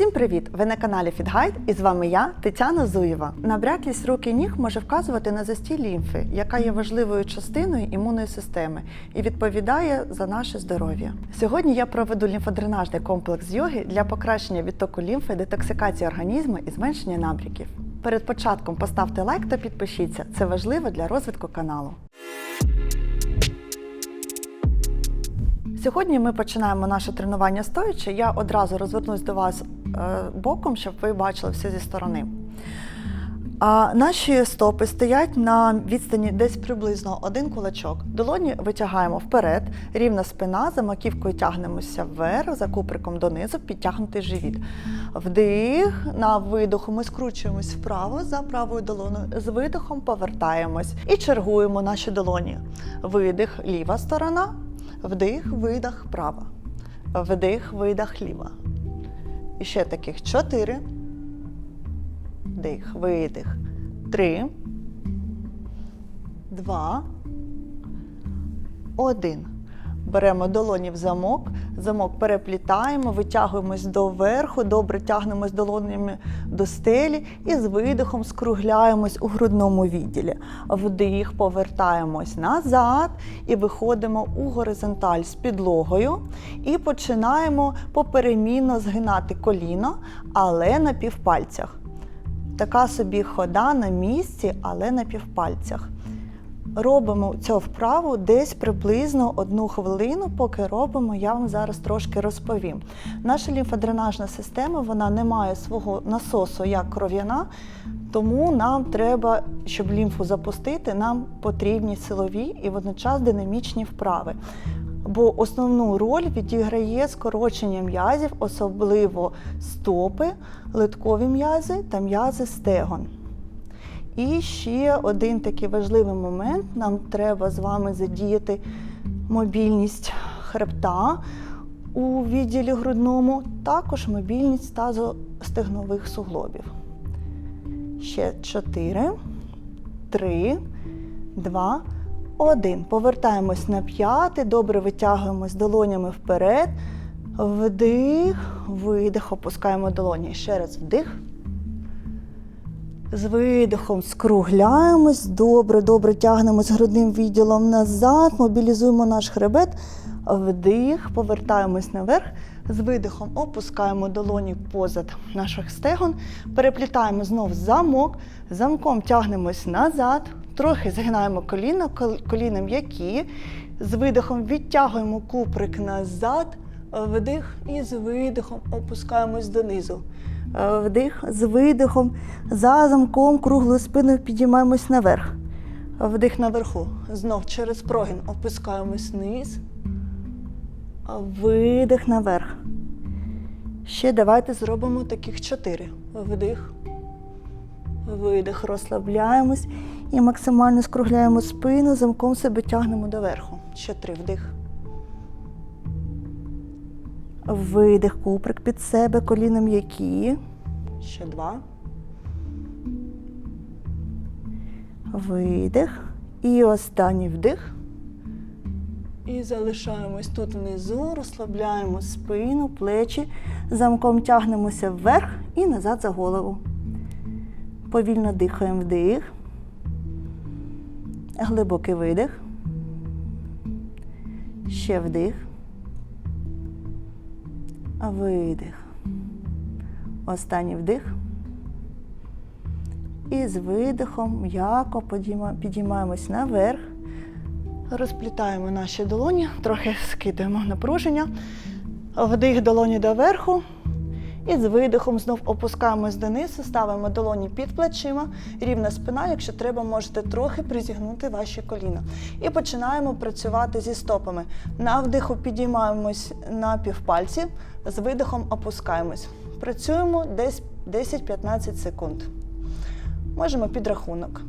Всім привіт! Ви на каналі FitGuide і з вами я, Тетяна Зуєва. Набряклість рук і ніг може вказувати на застій лімфи, яка є важливою частиною імунної системи і відповідає за наше здоров'я. Сьогодні я проведу лімфодренажний комплекс йоги для покращення відтоку лімфи, детоксикації організму і зменшення набряків. Перед початком поставте лайк та підпишіться. Це важливо для розвитку каналу. Сьогодні ми починаємо наше тренування стоячи. Я одразу розвернусь до вас боком, щоб ви бачили все зі сторони. А наші стопи стоять на відстані десь приблизно один кулачок. Долоні витягаємо вперед, рівна спина, за маківкою тягнемося вверх, за куприком донизу, підтягнутий живіт. Вдих, на видоху ми скручуємось вправо за правою долоною. З видихом повертаємось і чергуємо наші долоні. Видих, ліва сторона, вдих, видих, права. Вдих, видих, ліва. І ще таких чотири. Вдих, видих. Три. Два. Один. Беремо долоні в замок, замок переплітаємо, витягуємось до верху, добре тягнемось долонями до стелі і з видихом скругляємось у грудному відділі. Вдих, повертаємось назад і виходимо у горизонталь з підлогою і починаємо поперемінно згинати коліно, але на півпальцях. Така собі хода на місці, але на півпальцях. Робимо цю вправу десь приблизно одну хвилину, поки робимо, я вам зараз трошки розповім. Наша лімфодренажна система вона не має свого насосу як кров'яна, тому нам треба, щоб лімфу запустити, нам потрібні силові і водночас динамічні вправи. Бо основну роль відіграє скорочення м'язів, особливо стопи, литкові м'язи та м'язи стегон. І ще один такий важливий момент: нам треба з вами задіяти мобільність хребта у відділі грудному, також мобільність тазостегнових суглобів. Ще 4, 3, 2, 1. Повертаємось на п'яти, добре витягуємось долонями вперед. Вдих, видих, опускаємо долоні. Ще раз вдих. З видихом скругляємось, добре, добре тягнемось грудним відділом назад, мобілізуємо наш хребет, вдих, повертаємось наверх, з видихом опускаємо долоні позад наших стегон, переплітаємо знов замок, замком тягнемось назад, трохи згинаємо коліна, коліна м'які, з видихом відтягуємо куприк назад, вдих і з видихом опускаємось донизу. Вдих з видихом, за замком, круглою спиною підіймаємось наверх. Вдих наверху. Знов через прогін опускаємось вниз. Видих наверх. Ще давайте зробимо таких чотири. Вдих. Видих, розслабляємось і максимально скругляємо спину, замком себе тягнемо доверху. Ще три вдих. Видих, куприк під себе, коліна м'які. Ще два. Видих. І останній вдих. І залишаємось тут внизу, розслабляємо спину, плечі, замком тягнемося вверх і назад за голову. Повільно дихаємо вдих. Глибокий видих. Ще вдих. Видих. Останній вдих. І з видихом м'яко підіймаємось наверх. Розплітаємо наші долоні, трохи скидаємо напруження. Вдих долоні доверху. І з видихом знов опускаємось донизу, ставимо долоні під плечима, рівна спина, якщо треба, можете трохи призігнути ваші коліна. І починаємо працювати зі стопами. На вдиху підіймаємось на півпальці, з видихом опускаємось. Працюємо десь 10-15 секунд. Можемо підрахунок.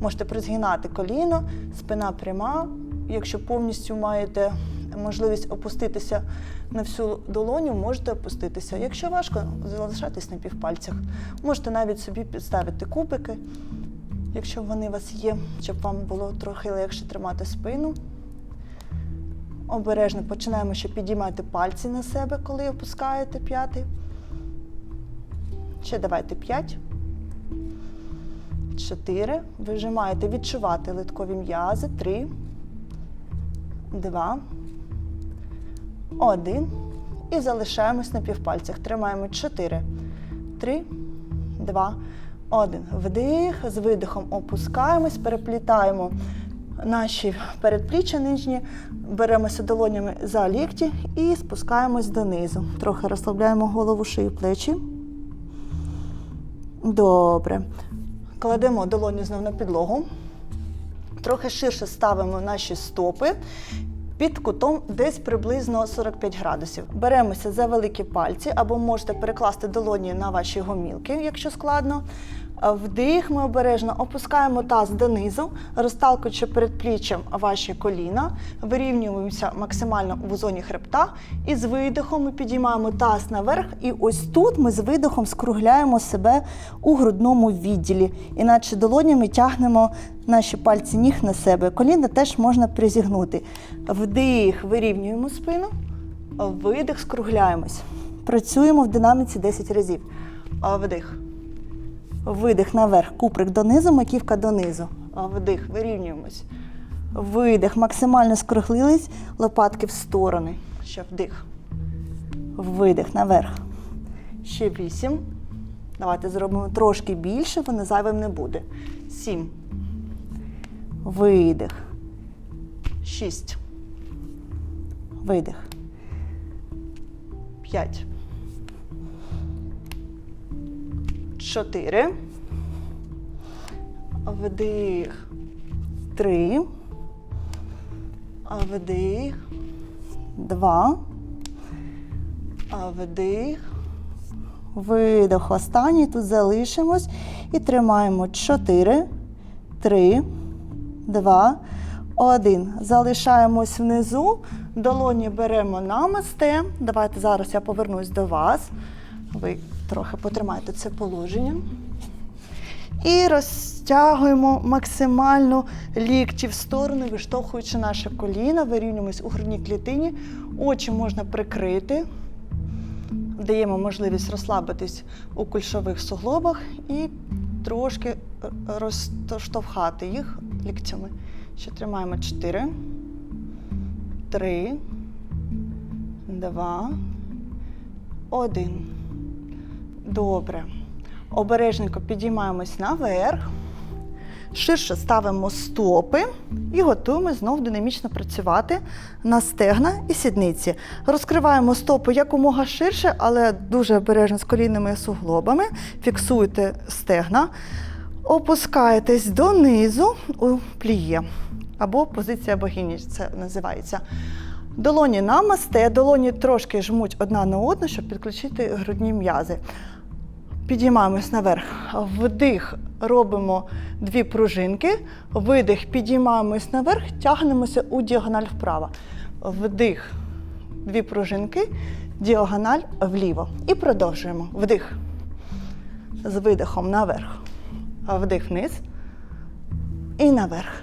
Можете призгинати коліно, спина пряма. Якщо повністю маєте можливість опуститися на всю долоню, можете опуститися. Якщо важко, залишайтесь на півпальцях. Можете навіть собі підставити кубики, якщо вони у вас є, щоб вам було трохи легше тримати спину. Обережно починаємо ще підіймати пальці на себе, коли опускаєте п'ятий. Ще давайте 5. 4. Вижимаєте відчувати литкові м'язи. 3. 2. 1. І залишаємось на півпальцях. Тримаємо 4. 3, 2, 1. Вдих. З видихом опускаємось, переплітаємо наші передпліччя нижні, беремося долонями за лікті і спускаємось донизу. Трохи розслабляємо голову, шию, плечі. Добре. Кладемо долоні знову на підлогу. Трохи ширше ставимо наші стопи під кутом десь приблизно 45 градусів. Беремося за великі пальці або можете перекласти долоні на ваші гомілки, якщо складно. Вдих, ми обережно опускаємо таз донизу, розталкуючи перед пліччям ваші коліна, вирівнюємося максимально в зоні хребта. І з видихом ми підіймаємо таз наверх. І ось тут ми з видихом скругляємо себе у грудному відділі. Іначе долонями тягнемо наші пальці ніг на себе. Коліна теж можна призігнути. Вдих, вирівнюємо спину, видих, скругляємось. Працюємо в динаміці 10 разів. Вдих. Видих наверх, куприк донизу, маківка донизу. Вдих, вирівнюємось. Видих, максимально скруглились, лопатки в сторони. Ще вдих. Видих наверх. Ще вісім. Давайте зробимо трошки більше, воно зайвим не буде. Сім. Видих. Шість. Видих. П'ять. Чотири. Вдих. Три. Вдих. Два. Вдих. Видох. Останній тут залишимось і тримаємо 4, 3, 2, 1. Залишаємось внизу. Долоні беремо на масте. Давайте зараз я повернусь до вас. Ви трохи потримайте це положення. І розтягуємо максимально лікті в сторони, виштовхуючи наше коліна, вирівнюємось у грудній клітині. Очі можна прикрити. Даємо можливість розслабитись у кульшових суглобах і трошки розштовхати їх ліктями. Ще тримаємо 4, 3, 2, 1. Добре. Обережненько підіймаємось наверх, ширше ставимо стопи і готуємо знову динамічно працювати на стегна і сідниці. Розкриваємо стопи якомога ширше, але дуже обережно з колінними суглобами. Фіксуйте стегна, опускаєтесь донизу у пліє або позиція богині, це називається. Долоні на масте, долоні трошки жмуть одна на одну, щоб підключити грудні м'язи. Підіймаємось наверх. Вдих, робимо дві пружинки. Видих, підіймаємось наверх, тягнемося у діагональ вправо. Вдих, дві пружинки, діагональ вліво. І продовжуємо. Вдих. З видихом наверх. Вдих вниз. І наверх.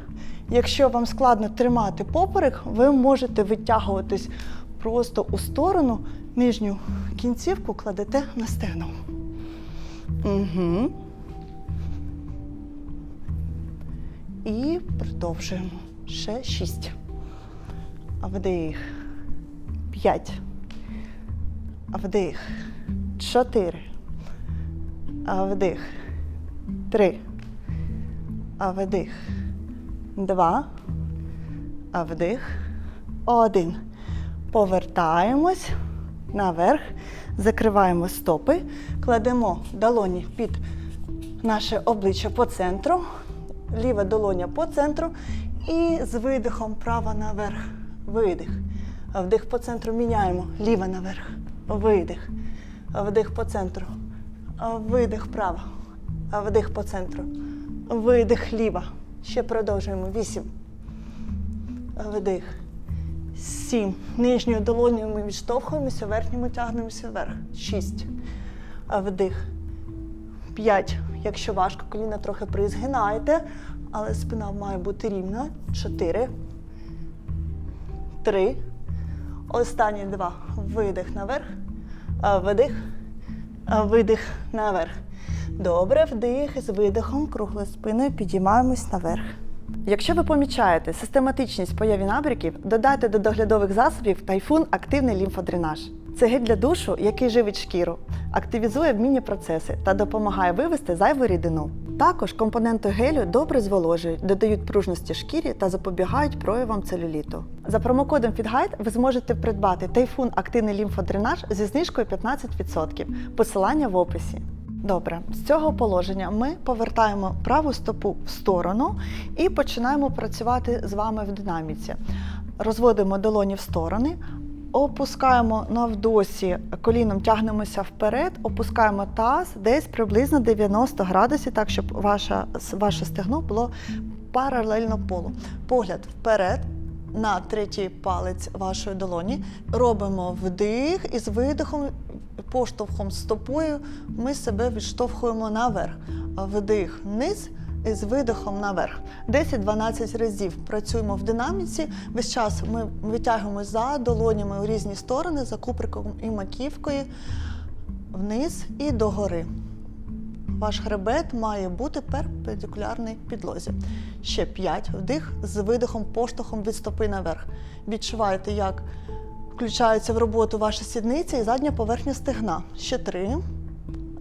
Якщо вам складно тримати поперек, ви можете витягуватись просто у сторону, нижню кінцівку кладете на стегну. Угу. І продовжуємо. Ще шість. Вдих. П'ять. Вдих. Чотири. А Вдих. Три. А Вдих. Два. А Вдих. Один. Повертаємось наверх. Закриваємо стопи, кладемо долоні під наше обличчя по центру, ліва долоня по центру і з видихом права наверх. Видих. Вдих по центру міняємо. Ліва наверх. Видих. Вдих по центру. Видих право. Вдих по центру. Видих ліва. Ще продовжуємо. Вісім. Вдих. Сім. Нижньою долонею ми відштовхуємося, верхньою тягнемося вверх. Шість. Вдих. П'ять. Якщо важко, коліна трохи призгинаєте, але спина має бути рівна. Чотири. Три. Останні два. Видих наверх. Вдих. Видих наверх. Добре, вдих з видихом, круглою спиною підіймаємось наверх. Якщо ви помічаєте систематичність появі набряків, додайте до доглядових засобів тайфун активний лімфодренаж. Це гель для душу, який живить шкіру, активізує обмінні процеси та допомагає вивести зайву рідину. Також компоненти гелю добре зволожують, додають пружності шкірі та запобігають проявам целюліту. За промокодом FITGUIDE ви зможете придбати тайфун активний лімфодренаж зі знижкою 15%. Посилання в описі. Добре, з цього положення ми повертаємо праву стопу в сторону і починаємо працювати з вами в динаміці. Розводимо долоні в сторони, опускаємо навдосі, коліном тягнемося вперед, опускаємо таз десь приблизно 90 градусів, так щоб ваша, ваше стегно було паралельно полу. Погляд вперед. На третій палець вашої долоні робимо вдих і з видихом, поштовхом стопою ми себе відштовхуємо наверх. Вдих вниз і з видихом наверх. 10-12 разів працюємо в динаміці. Весь час ми витягуємо за долонями у різні сторони, за куприком і маківкою, вниз і догори. Ваш хребет має бути перпендикулярний підлозі. Ще 5 вдих з видихом, поштовхом від стопи наверх. Відчуваєте, як включаються в роботу ваші сідниці і задня поверхня стегна. Ще 3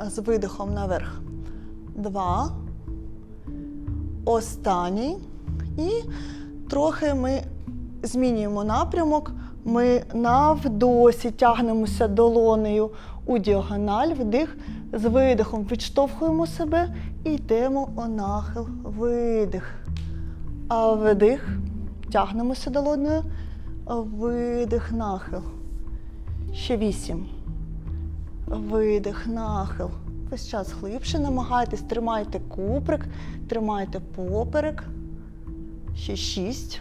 з видихом наверх. 2. Останній. І трохи ми змінюємо напрямок. Ми навдосі тягнемося долонею у діагональ, вдих з видихом відштовхуємо себе і йдемо у нахил, видих. А вдих, тягнемося долонею, видих, нахил. Ще вісім. Видих, нахил. Весь час глибше намагайтесь, тримайте куприк, тримайте поперек. Ще шість.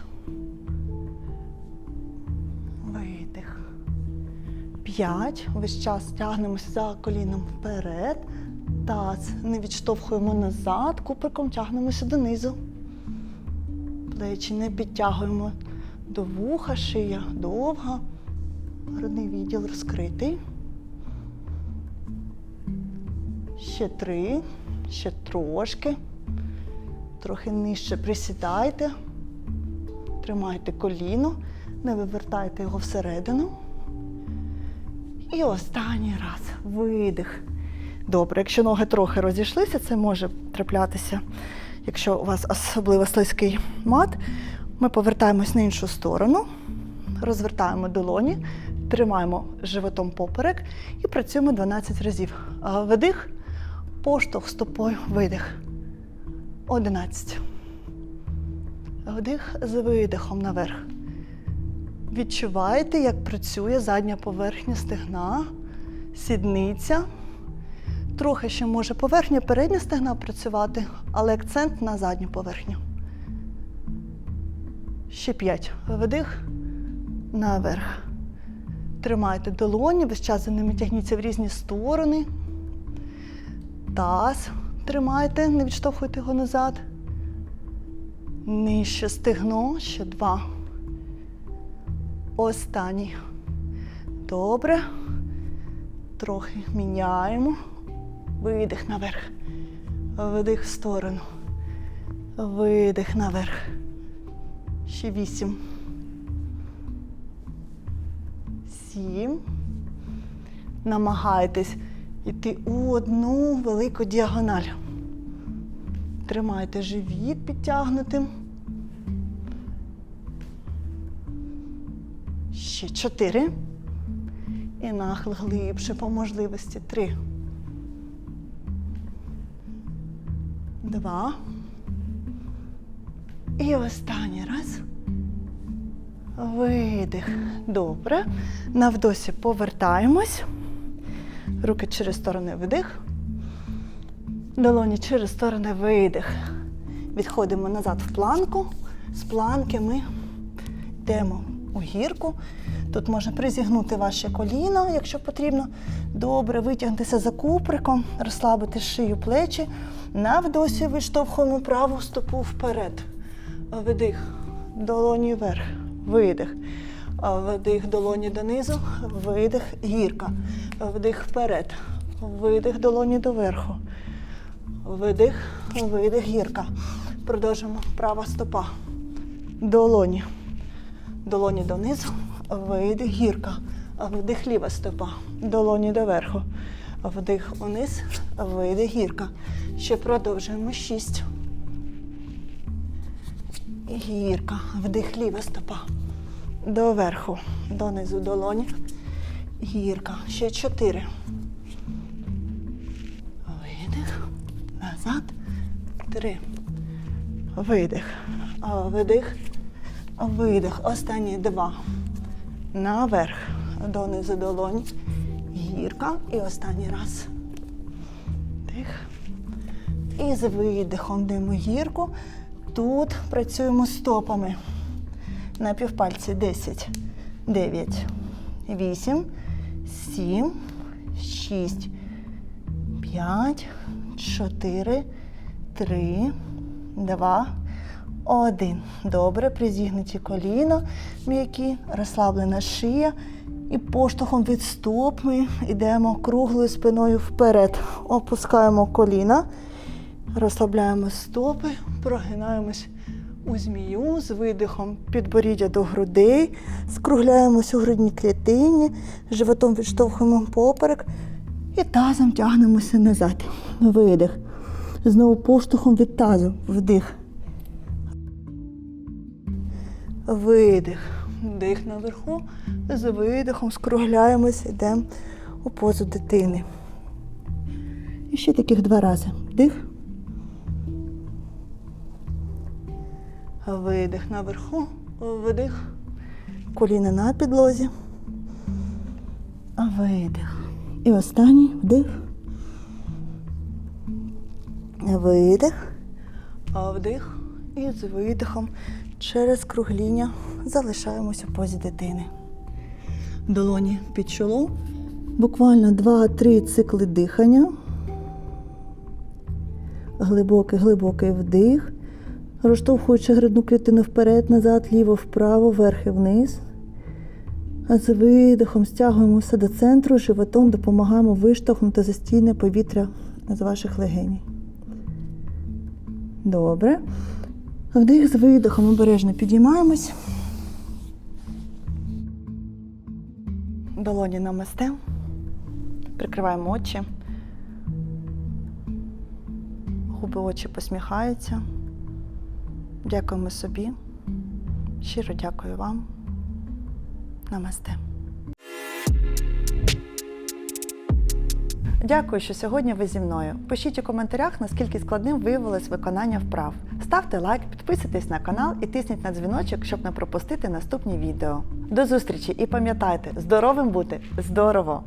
П'ять. Весь час тягнемося за коліном вперед. Таз не відштовхуємо назад, куприком тягнемося донизу. Плечі не підтягуємо до вуха, шия довга. Грудний відділ розкритий. Ще три, ще трошки. Трохи нижче присідайте. Тримайте коліно, не вивертайте його всередину. І останній раз видих. Добре, якщо ноги трохи розійшлися, це може траплятися, якщо у вас особливо слизький мат. Ми повертаємось на іншу сторону, розвертаємо долоні, тримаємо животом поперек і працюємо 12 разів. А Вдих, поштовх стопою, видих. 11. Вдих з видихом наверх. Відчуваєте, як працює задня поверхня стегна, сідниця. Трохи ще може поверхня передня стегна працювати, але акцент на задню поверхню. Ще п'ять. Вдих наверх. Тримайте долоні, весь час за ними тягніться в різні сторони. Таз тримайте, не відштовхуйте його назад. Нижче стегно, ще два. Останній. Добре. Трохи міняємо. Видих наверх. Видих в сторону. Видих наверх. Ще вісім. Сім. Намагайтесь йти у одну велику діагональ. Тримайте живіт підтягнутим. Ще чотири. І нахил глибше по можливості. Три. Два. І останній раз. Видих. Добре. Навдосі повертаємось. Руки через сторони вдих. Долоні через сторони видих. Відходимо назад в планку. З планки ми йдемо у гірку. Тут можна призігнути ваше коліно, якщо потрібно. Добре, витягнутися за куприком, розслабити шию плечі. Навдосі виштовхуємо праву стопу вперед. Вдих, долоні вверх, видих. Вдих, долоні донизу, видих, гірка. Вдих вперед, видих, долоні доверху. Видих, видих, гірка. Продовжуємо. Права стопа. Долоні. Долоні донизу. Видих, гірка. Вдих, ліва стопа. Долоні доверху. Вдих униз. Видих, гірка. Ще продовжуємо. Шість. Гірка. Вдих, ліва стопа. Доверху. Донизу долоні. Гірка. Ще чотири. Видих. Назад. Три. Видих. Видих. Видих. Останні два. Наверх. Донизу долоні. Гірка. І останній раз. Дих. І з видихом димо гірку. Тут працюємо стопами. На півпальці 10, 9, 8, 7, 6, 5, 4, 3, 2, 1. Добре, призігнуті коліна м'які, розслаблена шия. І поштовхом від стоп ми йдемо круглою спиною вперед. Опускаємо коліна, розслабляємо стопи, прогинаємось у змію з видихом підборіддя до грудей, скругляємось у грудній клітині, животом відштовхуємо поперек і тазом тягнемося назад. Видих. Знову поштовхом від тазу. Вдих. Видих. Вдих наверху. З видихом скругляємось, йдемо у позу дитини. І ще таких два рази. Вдих. Видих наверху, вдих. Коліна на підлозі. Видих. І останній вдих. Видих. Вдих. І з видихом через кругління залишаємося позі дитини. Долоні під чолом. Буквально 2-3 цикли дихання. Глибокий, глибокий вдих розштовхуючи грудну клітину вперед, назад, ліво, вправо, вверх і вниз. А з видихом стягуємося до центру, животом допомагаємо виштовхнути застійне повітря з ваших легенів. Добре. Вдих з видихом обережно підіймаємось. Долоні на намастем. Прикриваємо очі. Губи очі посміхаються. Дякуємо собі. Щиро дякую вам. Намасте. Дякую, що сьогодні ви зі мною. Пишіть у коментарях, наскільки складним виявилось виконання вправ. Ставте лайк, підписуйтесь на канал і тисніть на дзвіночок, щоб не пропустити наступні відео. До зустрічі і пам'ятайте, здоровим бути здорово!